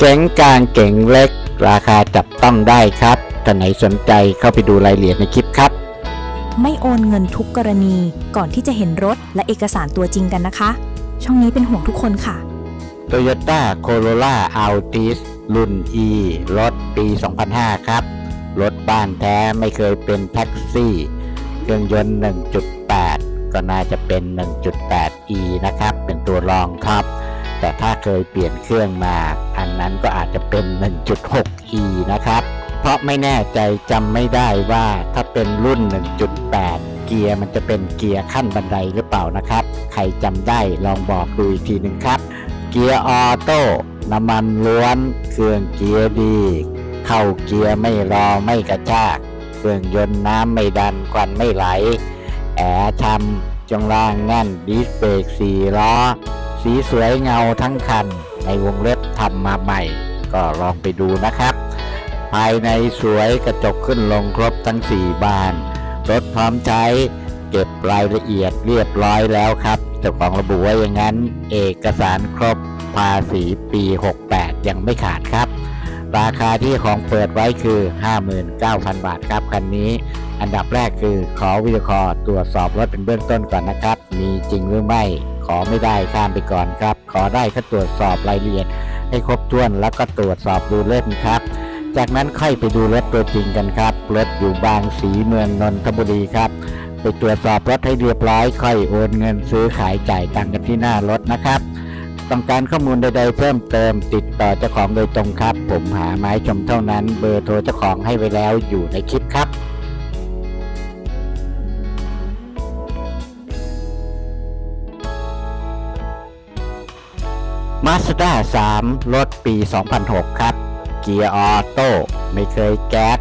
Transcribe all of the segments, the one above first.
เก๋งกลางเก๋งเล็ก ราคาจับต้องได้ครับท่านไหนสนใจเข้าไปดูรายละเอียดในคลิปครับ ไม่โอนเงินทุกกรณีก่อนที่จะเห็นรถและเอกสารตัวจริงกันนะคะ ช่องนี้เป็นห่วงทุกคนค่ะ Toyota Corolla Altis รุ่น E รถปี 2005 ครับ รถบ้านแท้ไม่เคยเป็นแท็กซี่ เครื่องยนต์ 1.8 ก็น่าจะเป็น 1.8e นะครับ เป็นตัวรองครับ แต่ถ้าเคยเปลี่ยนเครื่องมาันนั้นก็อาจจะเป็น 1.6e นะครับ เพราะไม่แน่ใจจำไม่ได้ว่าถ้าเป็นรุ่น 1.8 เกียร์มันจะเป็นเกียร์ขั้นบันไดหรือเปล่านะครับ ใครจำได้ลองบอกดูอีกทีหนึ่งครับ เกียร์ออโต้น้ำมันล้วน เครื่องเกียร์ดี เข้าเกียร์ไม่รอไม่กระชาก เครื่องยนต์น้ำไม่ดันควันไม่ไหล แอร์ชำจงล่างแน่นดิสเบรกสี่ล้อ สีสวยเงาทั้งคัน ในวงเล็บทำมาใหม่ ก็ลองไปดูนะครับ ภายในสวยกระจกขึ้นลงครบทั้ง 4 บาน รถพร้อมใช้เก็บรายละเอียดเรียบร้อยแล้วครับเจ้าของระบุไว้อย่างนั้น เอกสารครบภาษีปี 68 ยังไม่ขาดครับ ราคาที่ของเปิดไว้คือ 59,000 บาทครับคันนี้ อันดับแรกคือขอวิดีโอคอตรวจสอบรถเป็นเบื้องต้นก่อนนะครับ มีจริงหรือไม่ ขอไม่ได้ข้ามไปก่อนครับ ขอได้ก็ตรวจสอบรายละเอียด ให้ครบถ้วนแล้วก็ตรวจสอบดูเล่มครับ จากนั้นค่อยไปดูรถตัวจริงกันครับรถอยู่บางสีเมืองนนทบุรีครับ ไปตรวจสอบรถให้เรียบร้อยค่อยโอนเงินซื้อขายจ่ายตังค์กันที่หน้ารถนะครับต้องการข้อมูลใดๆเพิ่มเติมติดต่อเจ้าของโดยตรงครับ ผมหาไม้ชมเท่านั้น เบอร์โทรเจ้าของให้ไว้แล้วอยู่ในคลิปครับ Mazda 3 รถปี 2006 ครับ เกียร์ออโต้ไม่เคยแก๊ส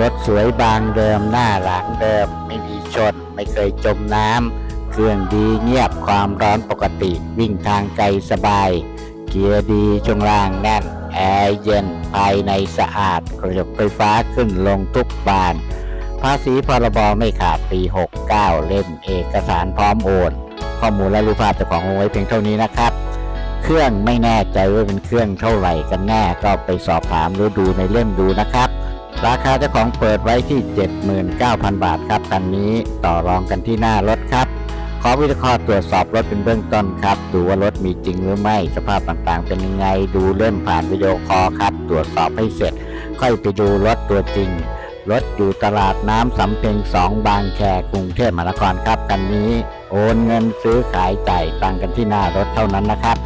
รถสวยบางเดิมหน้าหลังเดิม ไม่มีชน ไม่เคยจมน้ำเครื่องดีเงียบความร้อนปกติ วิ่งทางไกลสบาย เกียร์ดีช่วงล่างแน่น แอร์เย็นภายในสะอาดกระจกไฟฟ้าขึ้นลงทุกบาน ภาษีพรบไม่ขาดปี 69 เล่มเอกสารพร้อมโอน ข้อมูลและรูปภาพจ้าของเอาไว้เพียงเท่านี้นะครับ เครื่องไม่แน่ใจว่าเป็นเครื่องเท่าไหร่กันแน่ก็ไปสอบถามหรือดูในเล่มดูนะครับ ราคาเจ้าของเปิดไว้ที่ 79,000 บาทครับคันนี้ต่อรองกันที่หน้ารถครับ ขอวิเคราะห์ตรวจสอบรถเป็นเบื้องต้นครับ ดูว่ารถมีจริงหรือไม่สภาพต่างๆ เป็นยังไงดูเล่มผ่านวิดีโอคอลครับ ตรวจสอบให้เสร็จ ค่อยไปดูรถตัวจริงรถอยู่ตลาดน้ำสำเพ็ง2บางแคกรุงเทพมหานครครับคันนี้ โอนเงินซื้อขายจ่ายตังกันที่หน้ารถเท่านั้นนะครับ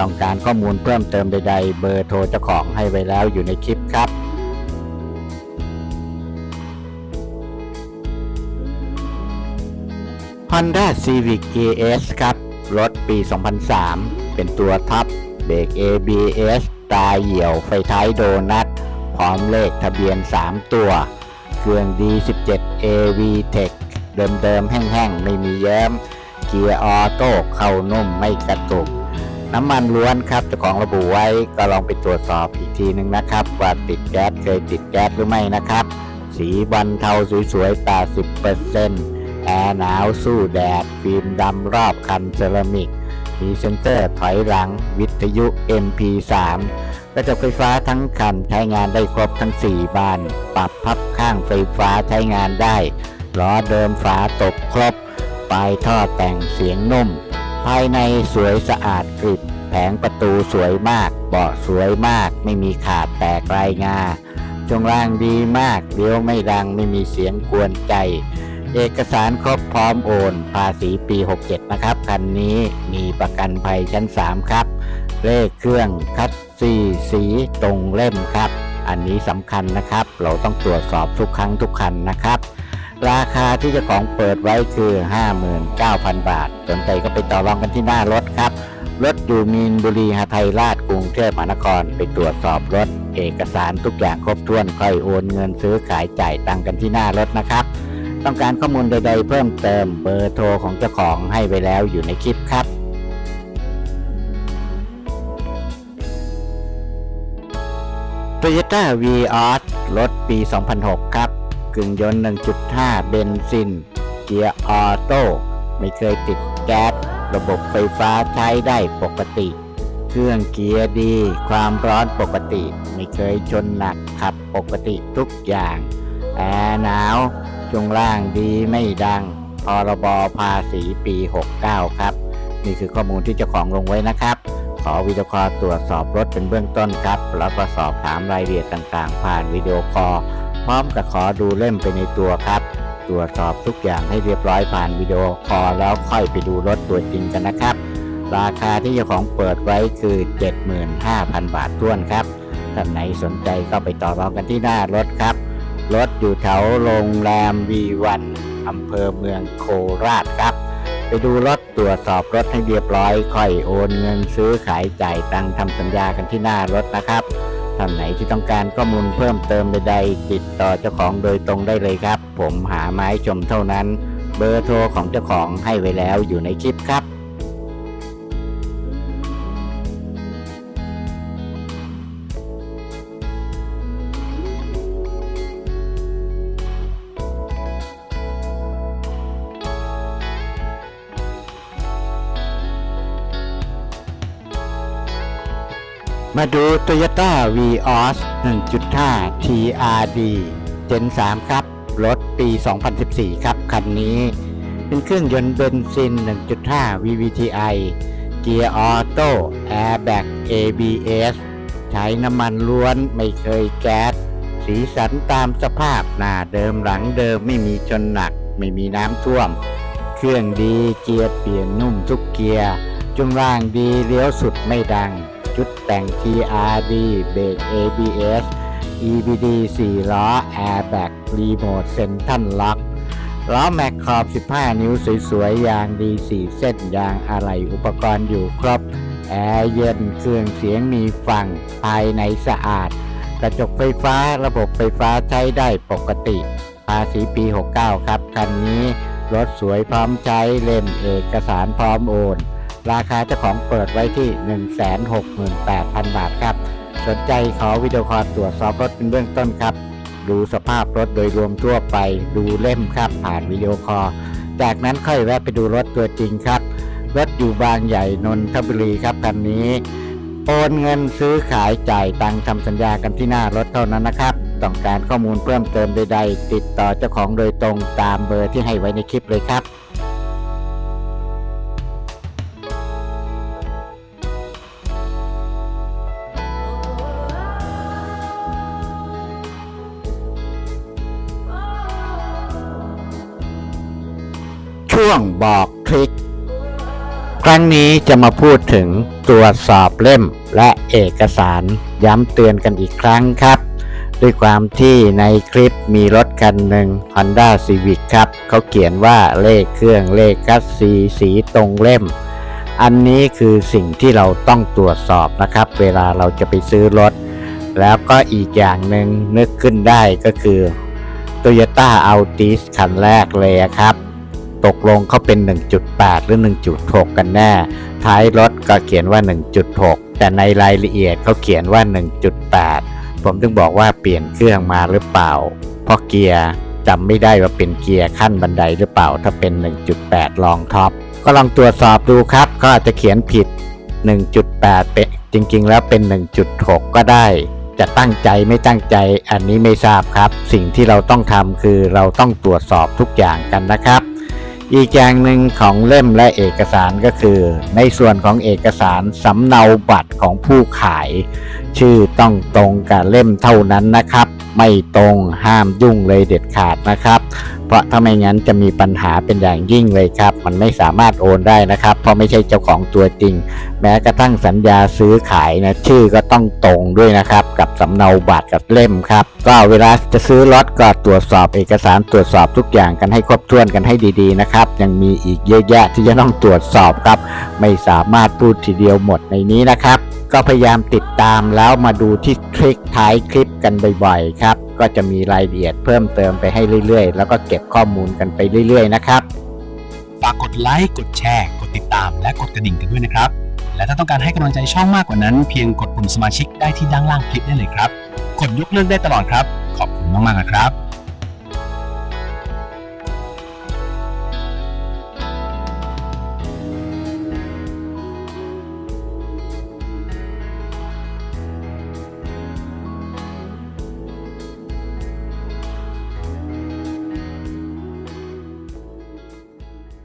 ต้องการข้อมูลเพิ่มเติมใดๆ เบอร์โทรเจ้าของให้ไว้แล้วอยู่ในคลิปครับ Honda Civic ES ครับ รถปี 2003 เป็นตัวท็อปเบรก ABS ตาเหี่ยวไฟท้ายโดนัท พร้อมเลขทะเบียน 3 ตัว เครื่อง D17 AV Tech เดิมๆ แห้งๆ ไม่มีแย้ม เกียร์ออโต้เข้านุ่มไม่กระตุก น้ำมันล้วนครับเจ้าของระบุไว้ก็ลองไปตรวจสอบอีกทีหนึ่งนะครับ ว่าติดแก๊สเคยติดแก๊สหรือไม่นะครับ สีบันเทาสวยๆ 80%แอร์หนาวสู้แดด ฟิล์มดำรอบคันเซรามิกมีเซ็นเตอร์ถอยหลัง วิทยุ MP3 กระจกไฟฟ้าทั้งคันใช้งานได้ครบทั้ง 4 บาน ปรับพับข้างไฟฟ้าใช้งานได้ล้อเดิมฝาตกครบ ปลายท่อแต่งเสียงนุ่ม ภายในสวยสะอาดกริบแผงประตูสวยมาก เบาะสวยมาก ไม่มีขาดแตกรายงาจงล่างดีมากเลี้ยวไม่ดังไม่มีเสียงกวนใจ เอกสารครบพร้อมโอน ภาษีปี 67 นะครับ คันนี้มีประกันภัยชั้น 3 ครับ เลขเครื่องคัดซีสีตรงเล่มครับ อันนี้สำคัญนะครับ เราต้องตรวจสอบทุกครั้งทุกคันนะครับ ราคาที่เจ้าของเปิดไว้คือ 59,000 บาท สนใจก็ไปต่อรองกันที่หน้ารถครับ รถอยู่มีนบุรีหาไทยราชกรุงเทพมหานคร ไปตรวจสอบรถ เอกสารทุกอย่างครบถ้วนค่อยโอนเงินซื้อขายจ่ายตังกันที่หน้ารถนะครับ ต้องการข้อมูลใด ๆ เพิ่มเติมเบอร์โทรของเจ้าของให้ไว้แล้วอยู่ในคลิปครับ Toyota v ีออสรถปี 2006 ครับ กึ่งยนต์ 1.5 เบนซิน เกียร์ออโต้ ไม่เคยติดแก๊ส ระบบไฟฟ้าใช้ได้ปกติ เครื่องเกียร์ดี ความร้อนปกติ ไม่เคยชนหนักขับปกติทุกอย่าง แอร์หนาวช่วงล่างดีไม่ดัง พรบภาษีปี 69 ครับ นี่คือข้อมูลที่เจ้าของลงไว้นะครับ ขอวิดีโอคอลตรวจสอบรถเป็นเบื้องต้นครับ แล้วก็สอบถามรายละเอียดต่างๆ ผ่านวิดีโอคอล พร้อมกับขอดูเล่มไปในตัวครับ ตรวจสอบทุกอย่างให้เรียบร้อยผ่านวิดีโอคอลแล้วค่อยไปดูรถตัวจริงกันนะครับ ราคาที่เจ้าของเปิดไว้คือ 75,000 บาทท้วนครับ ท่านไหนสนใจก็ไปต่อรองกันที่หน้ารถครับ รถอยู่แถวโรงแรมวีวันอำเภอเมืองโคราชครับ ไปดูรถตรวจสอบรถให้เรียบร้อย ค่อยโอนเงินซื้อขายจ่ายตังทำสัญญากันที่หน้ารถนะครับ ท่านไหนที่ต้องการข้อมูลเพิ่มเติมใดๆ ติดต่อเจ้าของโดยตรงได้เลยครับ ผมหาไม้ชมเท่านั้น เบอร์โทรของเจ้าของให้ไว้แล้วอยู่ในคลิปครับ มาดู Toyota Vios 1.5 TRD Gen 3 ครับ รถปี 2014 ครับ คันนี้ เป็นเครื่องยนต์เบนซิน 1.5 VVTi เกียร์ออโต้แอร์แบ็ก ABS ใช้น้ำมันล้วนไม่เคยแก๊ส สีสันตามสภาพหน้าเดิมหลังเดิมไม่มีชนหนัก ไม่มีน้ำท่วม เครื่องดีเกียร์เปลี่ยนนุ่มทุกเกียร์จุงล่างดีเลี้ยวสุดไม่ดัง ชุดแต่ง TRD เบรก ABS EBD 4 ล้อ Airbag Remote Central Lock ล้อแม็กขอบ 15 นิ้วสวยๆ ยางดี 4 เส้นยางอะไหล่อุปกรณ์อยู่ครบ แอร์เย็นเครื่องเสียงมีฟัง ภายในสะอาด กระจกไฟฟ้าระบบไฟฟ้าใช้ได้ปกติ ภาษีปี 69 ครับ คันนี้ รถสวยพร้อมใช้เล่มเอกสารพร้อมโอน ราคาเจ้าของเปิดไว้ที่ 168,000 บาทครับ สนใจขอวิดีโอคอลตรวจสอบรถเป็นเบื้องต้นครับ ดูสภาพรถโดยรวมทั่วไป ดูเล่มครับผ่านวิดีโอคอล จากนั้นค่อยแวะไปดูรถตัวจริงครับ รถอยู่บางใหญ่นนทบุรีครับคันนี้ โอนเงินซื้อขายจ่ายตังทำสัญญากันที่หน้ารถเท่านั้นนะครับ ต้องการข้อมูลเพิ่มเติมใดๆ ติดต่อเจ้าของโดยตรงตามเบอร์ที่ให้ไว้ในคลิปเลยครับ วงบอกทริคครั้งนี้จะมาพูดถึงตรวจสอบเล่มและเอกสารย้ำเตือนกันอีกครั้งครับ ด้วยความที่ในคลิปมีรถคันหนึ่ง Honda Civic ครับ เขาเขียนว่าเลขเครื่องเลขคัสซีสีตรงเล่ม อันนี้คือสิ่งที่เราต้องตรวจสอบนะครับ เวลาเราจะไปซื้อรถ แล้วก็อีกอย่างหนึ่งนึกขึ้นได้ก็คือ Toyota Altis คันแรกเลยครับ ตกลงเขาเป็น 1.8 หรือ 1.6 กันแน่ ท้ายรถก็เขียนว่า 1.6 แต่ในรายละเอียดเขาเขียนว่า 1.8 ผมถึงบอกว่าเปลี่ยนเครื่องมาหรือเปล่า เพราะเกียร์จำไม่ได้ว่าเป็นเกียร์ขั้นบันไดหรือเปล่า ถ้าเป็น 1.8 ลองท็อป ก็ลองตรวจสอบดูครับ ก็อาจจะเขียนผิด 1.8 เป็นจริงๆ แล้วเป็น 1.6 ก็ได้จะตั้งใจไม่ตั้งใจอันนี้ไม่ทราบครับ สิ่งที่เราต้องทำคือเราต้องตรวจสอบทุกอย่างกันนะครับ อีกอย่างหนึ่งของเล่มและเอกสารก็คือ ในส่วนของเอกสารสำเนาบัตรของผู้ขาย ชื่อต้องตรงกับเล่มเท่านั้นนะครับ ไม่ตรงห้ามยุ่งเลยเด็ดขาดนะครับ เพราะถ้าไม่งั้นจะมีปัญหาเป็นอย่างยิ่งเลยครับ มันไม่สามารถโอนได้นะครับ เพราะไม่ใช่เจ้าของตัวจริง แม้กระทั่งสัญญาซื้อขายนะชื่อก็ต้องตรงด้วยนะครับ กับสำเนาบัตรกับเล่มครับ ก็เวลาจะซื้อรถก็ตรวจสอบเอกสารตรวจสอบทุกอย่างกันให้ครบถ้วนกันให้ดีๆนะครับ ยังมีอีกเยอะแยะที่จะต้องตรวจสอบครับ ไม่สามารถพูดทีเดียวหมดในนี้นะครับ ก็พยายามติดตามแล้วมาดูที่คลิกท้ายคลิปกันบ่อยๆครับก็จะมีรายละเอียดเพิ่มเติมไปให้เรื่อยๆ แล้วก็เก็บข้อมูลกันไปเรื่อยๆนะครับฝากกดไลค์กดแชร์กดติดตามและกดกระดิ่งกันด้วยนะครับ และถ้าต้องการให้กำลังใจช่องมากกว่านั้น เพียงกดปุ่มสมาชิกได้ที่ด้านล่างคลิปได้เลยครับ กดยกเลิกได้ตลอดครับ ขอบคุณมากๆนะครับ